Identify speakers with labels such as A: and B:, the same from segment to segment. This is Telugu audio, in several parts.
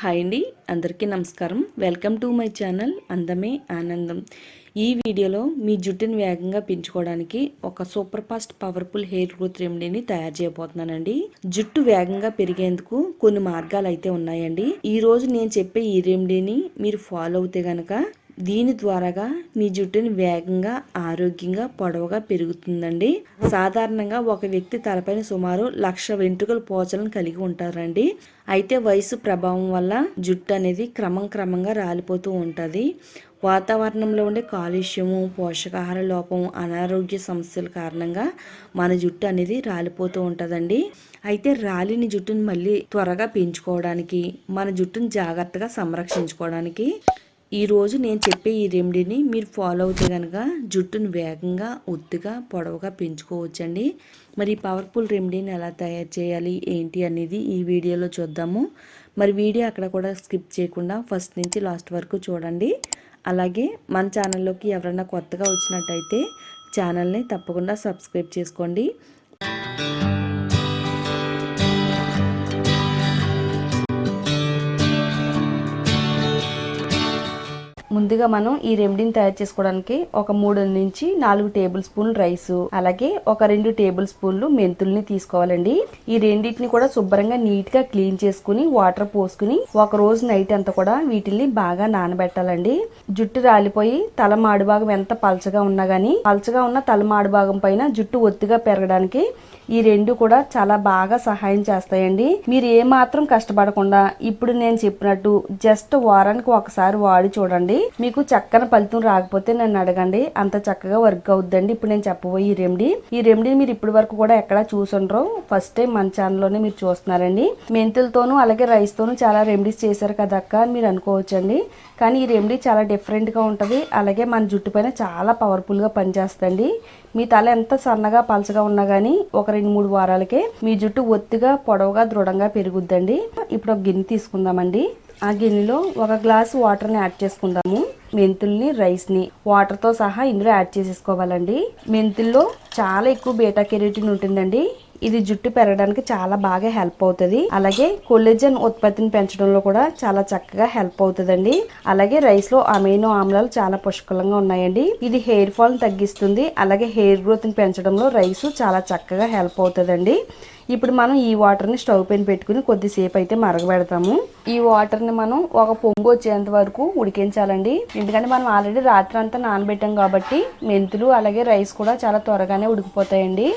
A: హాయ్ అండి అందరికీ నమస్కారం. వెల్కమ్ టు మై ఛానల్ అందమే ఆనందం. ఈ వీడియోలో మీ జుట్టుని వేగంగా పెంచుకోవడానికి ఒక super fast powerful hair growth రెమెడీని తయారు చేయబోతున్నానండి. జుట్టు వేగంగా పెరిగేందుకు కొన్ని మార్గాలు అయితే ఉన్నాయండి. ఈ రోజు నేను చెప్పే ఈ రెమెడీని మీరు ఫాలో అవుతే గనక దీని ద్వారాగా మీ జుట్టుని వేగంగా ఆరోగ్యంగా పొడవుగా పెరుగుతుందండి. సాధారణంగా ఒక వ్యక్తి తలపైన సుమారు లక్ష వెంట్రుకల పోచలను కలిగి ఉంటారండి. అయితే వయసు ప్రభావం వల్ల జుట్టు అనేది క్రమం క్రమంగా రాలిపోతూ ఉంటుంది. వాతావరణంలో ఉండే కాలుష్యము పోషకాహార లోపం అనారోగ్య సమస్యల కారణంగా మన జుట్టు అనేది రాలిపోతూ ఉంటుందండి. అయితే రాలిన జుట్టుని మళ్ళీ త్వరగా పెంచుకోవడానికి మన జుట్టుని జాగ్రత్తగా సంరక్షించుకోవడానికి ఈరోజు నేను చెప్పే ఈ రెమెడీని మీరు ఫాలో అవుతే కనుక జుట్టును వేగంగా ఒత్తుగా పొడవుగా పెంచుకోవచ్చండి. మరి ఈ పవర్ఫుల్ రెమెడీని ఎలా తయారు చేయాలి ఏంటి అనేది ఈ వీడియోలో చూద్దాము. మరి వీడియో అక్కడ కూడా స్కిప్ చేయకుండా ఫస్ట్ నుంచి లాస్ట్ వరకు చూడండి. అలాగే మన ఛానల్లోకి ఎవరైనా కొత్తగా వచ్చినట్టయితే ఛానల్ని తప్పకుండా సబ్స్క్రైబ్ చేసుకోండి. ముందుగా మనం ఈ రెమెడీని తయారు చేసుకోవడానికి ఒక మూడు నుంచి నాలుగు టేబుల్ స్పూన్లు రైస్ అలాగే ఒక రెండు టేబుల్ స్పూన్లు మెంతుల్ని తీసుకోవాలండి. ఈ రెండింటిని కూడా శుభ్రంగా నీట్గా క్లీన్ చేసుకుని వాటర్ పోసుకుని ఒక రోజు నైట్ అంతా కూడా వీటిని బాగా నానబెట్టాలండి. జుట్టు రాలిపోయి తల మాడు భాగం ఎంత పలచగా ఉన్నా గానీ పలచగా ఉన్న తల మాడు భాగం పైన జుట్టు ఒత్తిగా పెరగడానికి ఈ రెండు కూడా చాలా బాగా సహాయం చేస్తాయండి. మీరు ఏ మాత్రం కష్టపడకుండా ఇప్పుడు నేను చెప్పినట్టు జస్ట్ వారానికి ఒకసారి వాడి చూడండి. మీకు చక్కని ఫలితం రాకపోతే నన్ను అడగండి. అంత చక్కగా వర్క్ అవుద్దండి. ఇప్పుడు నేను చెప్పబోయే ఈ రెమెడీ ఈ రెమెడీ మీరు ఇప్పటి వరకు కూడా ఎక్కడ చూసుండ్రో. ఫస్ట్ టైం మన ఛానల్లోనే మీరు చూస్తున్నారండి. మెంతులతోనూ అలాగే రైస్ తోనూ చాలా రెమెడీస్ చేశారు కదా అక్క అని మీరు అనుకోవచ్చండి. కానీ ఈ రెమెడీ చాలా డిఫరెంట్గా ఉంటది. అలాగే మన జుట్టు పైన చాలా పవర్ఫుల్గా పనిచేస్తుంది మీ తల ఎంత సన్నగా పలచగా ఉన్నా గానీ ఒక రెండు మూడు వారాలకే మీ జుట్టు ఒత్తిగా పొడవుగా దృఢంగా పెరుగుద్దండి. ఇప్పుడు ఒక గిన్నె తీసుకుందామండి. ఆ గిన్నెలో ఒక గ్లాస్ వాటర్ని యాడ్ చేసుకుందాము. మెంతుల్ని రైస్ని వాటర్తో సహా ఇందులో యాడ్ చేసేసుకోవాలండి. మెంతుల్లో చాలా ఎక్కువ బీటా కెరోటిన్ ఉంటుందండి. ఇది జుట్టు పెరగడానికి చాలా బాగా హెల్ప్ అవుతుంది. అలాగే కొల్లెజన్ ఉత్పత్తిని పెంచడంలో కూడా చాలా చక్కగా హెల్ప్ అవుతుందండి. అలాగే రైస్లో అమైనో ఆమ్లాలు చాలా పుష్కలంగా ఉన్నాయండి. ఇది హెయిర్ ఫాల్ తగ్గిస్తుంది. అలాగే హెయిర్ గ్రోత్ని పెంచడంలో రైస్ చాలా చక్కగా హెల్ప్ అవుతుందండి. ఇప్పుడు మనం ఈ వాటర్ని స్టవ్ పైన పెట్టుకుని కొద్దిసేపు అయితే మరగబెడతాము. ఈ వాటర్ని మనం ఒక పొంగు వచ్చేంత వరకు ఉడికించాలండి. ఎందుకంటే మనం ఆల్రెడీ రాత్రి అంతా నానబెట్టాం కాబట్టి మెంతులు అలాగే రైస్ కూడా చాలా త్వరగానే ఉడికిపోతాయండి.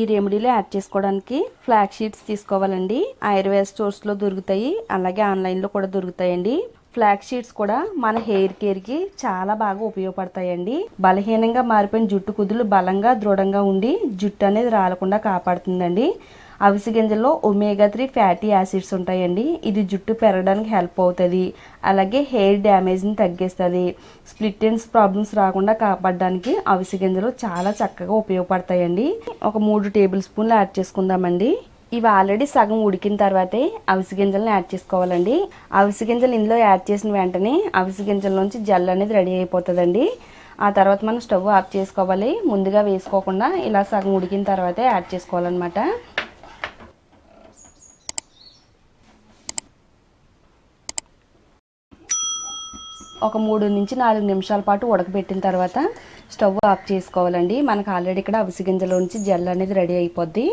A: ఈ రెమెడీలు యాడ్ చేసుకోవడానికి ఫ్లాగ్ షీట్స్ తీసుకోవాలండి. ఆయుర్వేద స్టోర్స్లో దొరుకుతాయి. అలాగే ఆన్లైన్లో కూడా దొరుకుతాయండి. ఫ్లాగ్ షీట్స్ కూడా మన హెయిర్ కేర్కి చాలా బాగా ఉపయోగపడతాయండి. బలహీనంగా మారిపోయిన జుట్టు కుదులు బలంగా దృఢంగా ఉండి జుట్టు అనేది రాలకుండా కాపాడుతుందండి. అవిసి గింజల్లో ఒమేగా త్రీ ఫ్యాటీ యాసిడ్స్ ఉంటాయండి. ఇది జుట్టు పెరగడానికి హెల్ప్ అవుతుంది. అలాగే హెయిర్ డ్యామేజ్ని తగ్గిస్తుంది. స్ప్లిట్ ఎండ్స్ ప్రాబ్లమ్స్ రాకుండా కాపాడడానికి అవిసి గింజలు చాలా చక్కగా ఉపయోగపడతాయండి. ఒక మూడు టేబుల్ స్పూన్లు యాడ్ చేసుకుందామండి. ఇవి ఆల్రెడీ సగం ఉడికిన తర్వాతే అవిసి గింజలను యాడ్ చేసుకోవాలండి. అవిసి గింజలు ఇందులో యాడ్ చేసిన వెంటనే అవిసి గింజల నుంచి జెల్ అనేది రెడీ అయిపోతుందండి. ఆ తర్వాత మనం స్టవ్ ఆఫ్ చేసుకోవాలి. ముందుగా వేసుకోకుండా ఇలా సగం ఉడికిన తర్వాతే యాడ్ చేసుకోవాలన్నమాట. ఒక మూడు నుంచి నాలుగు నిమిషాల పాటు ఉడకబెట్టిన తర్వాత స్టవ్ ఆఫ్ చేసుకోవాలండి. మనకు ఆల్రెడీ ఇక్కడ అవిసి గింజలో నుంచి జెల్ అనేది రెడీ అయిపోద్ది.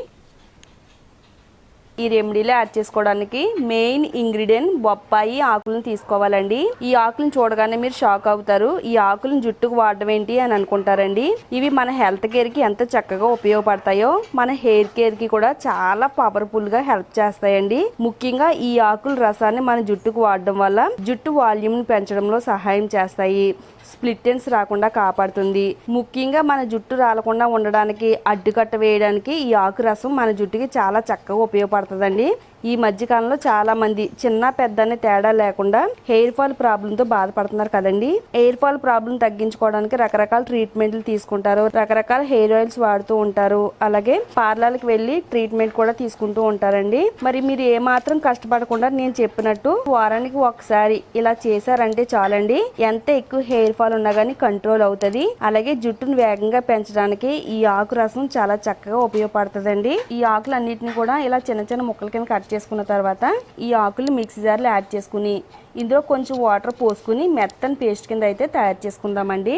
A: ఈ రెమెడీలో యాడ్ చేసుకోవడానికి మెయిన్ ఇంగ్రీడియంట్ బొప్పాయి ఆకులను తీసుకోవాలండి. ఈ ఆకులను చూడగానే మీరు షాక్ అవుతారు. ఈ ఆకులను జుట్టుకు వాడడం ఏంటి అని అనుకుంటారండి. ఇవి మన హెల్త్ కేర్కి ఎంత చక్కగా ఉపయోగపడతాయో మన హెయిర్ కేర్కి కూడా చాలా పవర్ఫుల్గా హెల్ప్ చేస్తాయండి. ముఖ్యంగా ఈ ఆకుల రసాన్ని మన జుట్టుకు వాడడం వల్ల జుట్టు వాల్యూమ్ని పెంచడంలో సహాయం చేస్తాయి. స్ప్లిట్టెన్స్ రాకుండా కాపాడుతుంది. ముఖ్యంగా మన జుట్టు రాలకుండా ఉండడానికి అడ్డుకట్ట వేయడానికి ఈ ఆకు రసం మన జుట్టుకి చాలా చక్కగా ఉపయోగపడుతుంది. పడుతుందండి ఈ మధ్యకాలంలో చాలామంది చాలా మంది చిన్న పెద్ద అనే తేడా లేకుండా హెయిర్ ఫాల్ ప్రాబ్లంతో బాధపడుతున్నారు కదండి. హెయిర్ ఫాల్ ప్రాబ్లం తగ్గించుకోవడానికి రకరకాల ట్రీట్మెంట్లు తీసుకుంటారు. రకరకాల హెయిర్ ఆయిల్స్ వాడుతూ ఉంటారు. అలాగే పార్లర్కి వెళ్ళి ట్రీట్మెంట్ కూడా తీసుకుంటూ ఉంటారండి. మరి మీరు ఏ మాత్రం కష్టపడకుండా నేను చెప్పినట్టు వారానికి ఒకసారి ఇలా చేశారంటే చాలండి. ఎంత ఎక్కువ హెయిర్ ఫాల్ ఉన్నా కానీ కంట్రోల్ అవుతుంది. అలాగే జుట్టును వేగంగా పెంచడానికి ఈ ఆకు రసం చాలా చక్కగా ఉపయోగపడుతుందండి. ఈ ఆకులన్నిటిని కూడా ఇలా చిన్న చిన్న ముక్కల కింద కట్ చేసుకున్న తర్వాత ఈ ఆకులు మిక్సీ జార్లో యాడ్ చేసుకుని ఇందులో కొంచెం వాటర్ పోసుకుని మెత్తని పేస్ట్ కింద అయితే తయారు చేసుకుందామండి.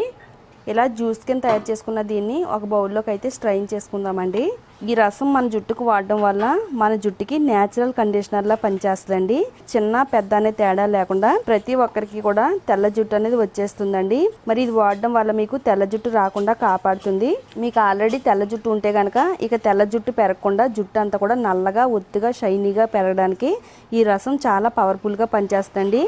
A: ఇలా జ్యూస్ కింద తయారు చేసుకున్న దీన్ని ఒక బౌల్లోకి అయితే స్ట్రైన్ చేసుకుందామండి. ఈ రసం మన జుట్టుకు వాడడం వల్ల మన జుట్టుకి నేచురల్ కండిషనర్ లా పనిచేస్తుందండి. చిన్న పెద్ద అనే తేడా లేకుండా ప్రతి ఒక్కరికి కూడా తెల్ల జుట్టు అనేది వచ్చేస్తుందండి. మరి ఇది వాడడం వల్ల మీకు తెల్ల జుట్టు రాకుండా కాపాడుతుంది. మీకు ఆల్రెడీ తెల్ల జుట్టు ఉంటే కనుక ఇక తెల్ల జుట్టు పెరగకుండా జుట్టు అంతా కూడా నల్లగా ఒత్తుగా షైనీగా పెరగడానికి ఈ రసం చాలా పవర్ఫుల్గా పనిచేస్తుందండి.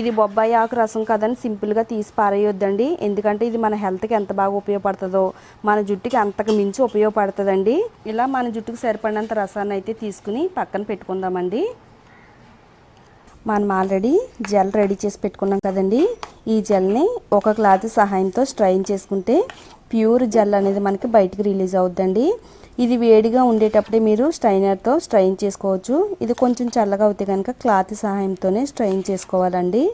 A: ఇది బొబ్బాయి ఆకు రసం కదని సింపుల్గా తీసి పారేయొద్దండి. ఎందుకంటే ఇది మన హెల్త్కి ఎంత బాగా ఉపయోగపడుతుందో మన జుట్టుకి అంతకు మించి ఉపయోగపడుతుందండి. ఇలా మన జుట్టుకు సరిపడినంత రసాన్ని అయితే తీసుకుని పక్కన పెట్టుకుందామండి. మనం ఆల్రెడీ జెల్ రెడీ చేసి పెట్టుకున్నాం కదండి. ఈ జెల్ని ఒక క్లాత్ సహాయంతో స్ట్రైన్ చేసుకుంటే ప్యూర్ జెల్ అనేది మనకి బయటికి రిలీజ్ అవుద్దండి. ఇది వేడిగా ఉండేటప్పుడే మీరు స్ట్రైనర్తో స్ట్రైన్ చేసుకోవచ్చు. ఇది కొంచెం చల్లగా అవుతే కనుక క్లాత్ సహాయంతోనే స్ట్రైన్ చేసుకోవాలండి.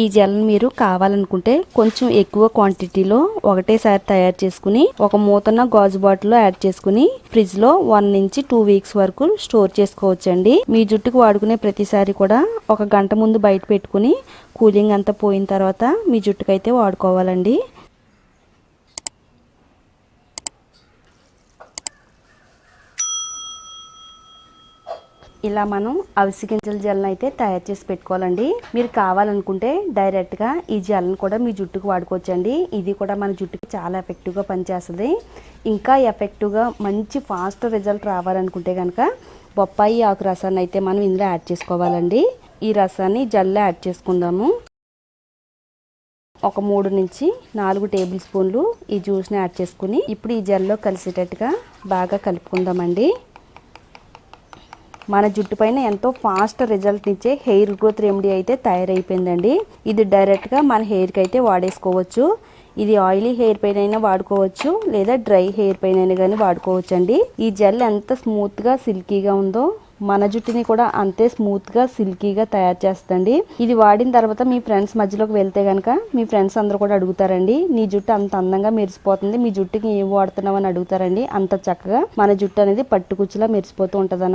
A: ఈ జెల్ని మీరు కావాలనుకుంటే కొంచెం ఎక్కువ క్వాంటిటీలో ఒకటేసారి తయారు చేసుకుని ఒక మూతన్న గాజు బాటిల్లో యాడ్ చేసుకుని ఫ్రిడ్జ్లో వన్ నుంచి టూ వీక్స్ వరకు స్టోర్ చేసుకోవచ్చండి. మీ జుట్టుకు వాడుకునే ప్రతిసారి కూడా ఒక గంట ముందు బయట పెట్టుకుని కూలింగ్ అంతా పోయిన తర్వాత మీ జుట్టుకైతే వాడుకోవాలండి. ఇలా మనం అవిసి గింజల జెల్ని అయితే తయారు చేసి పెట్టుకోవాలండి. మీరు కావాలనుకుంటే డైరెక్ట్గా ఈ జెల్ని కూడా మీ జుట్టుకు వాడుకోవచ్చండి. ఇది కూడా మన జుట్టుకి చాలా ఎఫెక్టివ్గా పనిచేస్తుంది. ఇంకా ఎఫెక్టివ్గా మంచి ఫాస్ట్ రిజల్ట్ రావాలనుకుంటే కనుక బొప్పాయి ఆకు రసాన్ని అయితే మనం ఇందులో యాడ్ చేసుకోవాలండి. ఈ రసాన్ని జల్లో యాడ్ చేసుకుందాము. ఒక మూడు నుంచి నాలుగు టేబుల్ స్పూన్లు ఈ జ్యూస్ని యాడ్ చేసుకుని ఇప్పుడు ఈ జెల్లో కలిసేటట్టుగా బాగా కలుపుకుందామండి. మన జుట్టు పైన ఎంతో ఫాస్ట్ రిజల్ట్ ఇచ్చే హెయిర్ గ్రోత్ రెమెడీ అయితే తయారైపోయిందండి. ఇది డైరెక్ట్గా మన హెయిర్కి అయితే వాడేసుకోవచ్చు. ఇది ఆయిలీ హెయిర్ పైన అయినా వాడుకోవచ్చు లేదా డ్రై హెయిర్ పైన అయినా కానీ వాడుకోవచ్చు అండి ఈ జెల్ ఎంత స్మూత్గా సిల్కీగా ఉందో మన జుట్టుని కూడా అంతే స్మూత్గా సిల్కీగా తయారు చేస్తుంది ఇది వాడిన తర్వాత మీ ఫ్రెండ్స్ మధ్యలోకి వెళ్తే కనుక మీ ఫ్రెండ్స్ అందరూ కూడా అడుగుతారండి నీ జుట్టు అంత అందంగా మెరిసిపోతుంది మీ జుట్టుకి ఏం వాడుతున్నావు అని అడుగుతారండి. అంత చక్కగా మన జుట్టు అనేది పట్టుకుచ్చులా మెరిసిపోతూ ఉంటుంది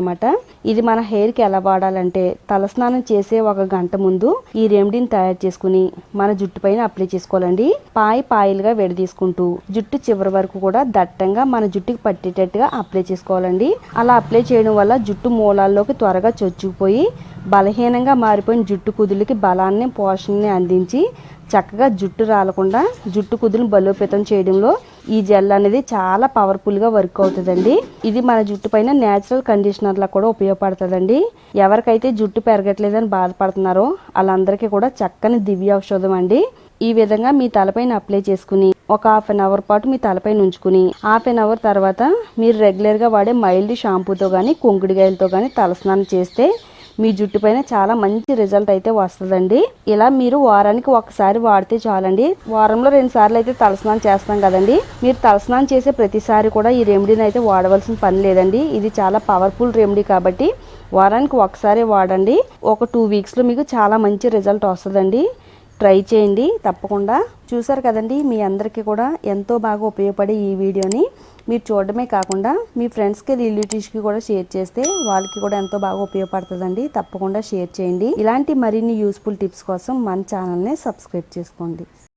A: ఇది మన హెయిర్కి ఎలా వాడాలంటే తలస్నానం చేసే ఒక గంట ముందు ఈ రెమెడీని తయారు చేసుకుని మన జుట్టు పైన అప్లై చేసుకోవాలండి. పాయి పాయలుగా విడదీసుకుంటూ జుట్టు చివరి వరకు కూడా దట్టంగా మన జుట్టుకి పట్టేటట్టుగా అప్లై చేసుకోవాలండి. అలా అప్లై చేయడం వల్ల జుట్టు మూలాల్లోకి త్వరగా చొచ్చుకుపోయి బలహీనంగా మారిపోయిన జుట్టు కుదులకి బలాన్ని పోషణని అందించి చక్కగా జుట్టు రాలకుండా జుట్టు కుదులను బలోపేతం చేయడంలో ఈ జెల్ అనేది చాలా పవర్ఫుల్గా వర్క్ అవుతుందండి. ఇది మన జుట్టు పైన న్యాచురల్ కండిషనర్లా కూడా ఉపయోగపడుతుందండి. ఎవరికైతే జుట్టు పెరగట్లేదని బాధపడుతున్నారో వాళ్ళందరికీ కూడా చక్కని దివ్య ఔషధం అండి. ఈ విధంగా మీ తలపైన అప్లై చేసుకుని ఒక హాఫ్ అన్ అవర్ పాటు మీ తలపైన ఉంచుకుని హాఫ్ అన్ అవర్ తర్వాత మీరు రెగ్యులర్గా వాడే మైల్డ్ షాంపూతో కానీ కుంకుడికాయలతో కానీ తలస్నానం చేస్తే మీ జుట్టు పైన చాలా మంచి రిజల్ట్ అయితే వస్తుందండి. ఇలా మీరు వారానికి ఒకసారి వాడితే చాలండి. వారంలో రెండు సార్లు అయితే తలస్నానం చేస్తాం కదండి. మీరు తలస్నానం చేసే ప్రతిసారి కూడా ఈ రెమెడీని అయితే వాడవలసిన పని లేదండి. ఇది చాలా పవర్ఫుల్ రెమెడీ కాబట్టి వారానికి ఒకసారి వాడండి. ఒక టూ వీక్స్లో మీకు చాలా మంచి రిజల్ట్ వస్తుందండి. ట్రై చేయండి తప్పకుండా. చూసారు కదండి మీ అందరికీ కూడా ఎంతో బాగా ఉపయోగపడే ఈ వీడియోని. మీరు చూడడమే కాకుండా మీ ఫ్రెండ్స్కి రిలేటివ్స్కి కూడా షేర్ చేస్తే వాళ్ళకి కూడా ఎంతో బాగా ఉపయోగపడుతుందండి. తప్పకుండా షేర్ చేయండి. ఇలాంటి మరిన్ని యూస్ఫుల్ టిప్స్ కోసం మన ఛానల్ని సబ్స్క్రైబ్ చేసుకోండి.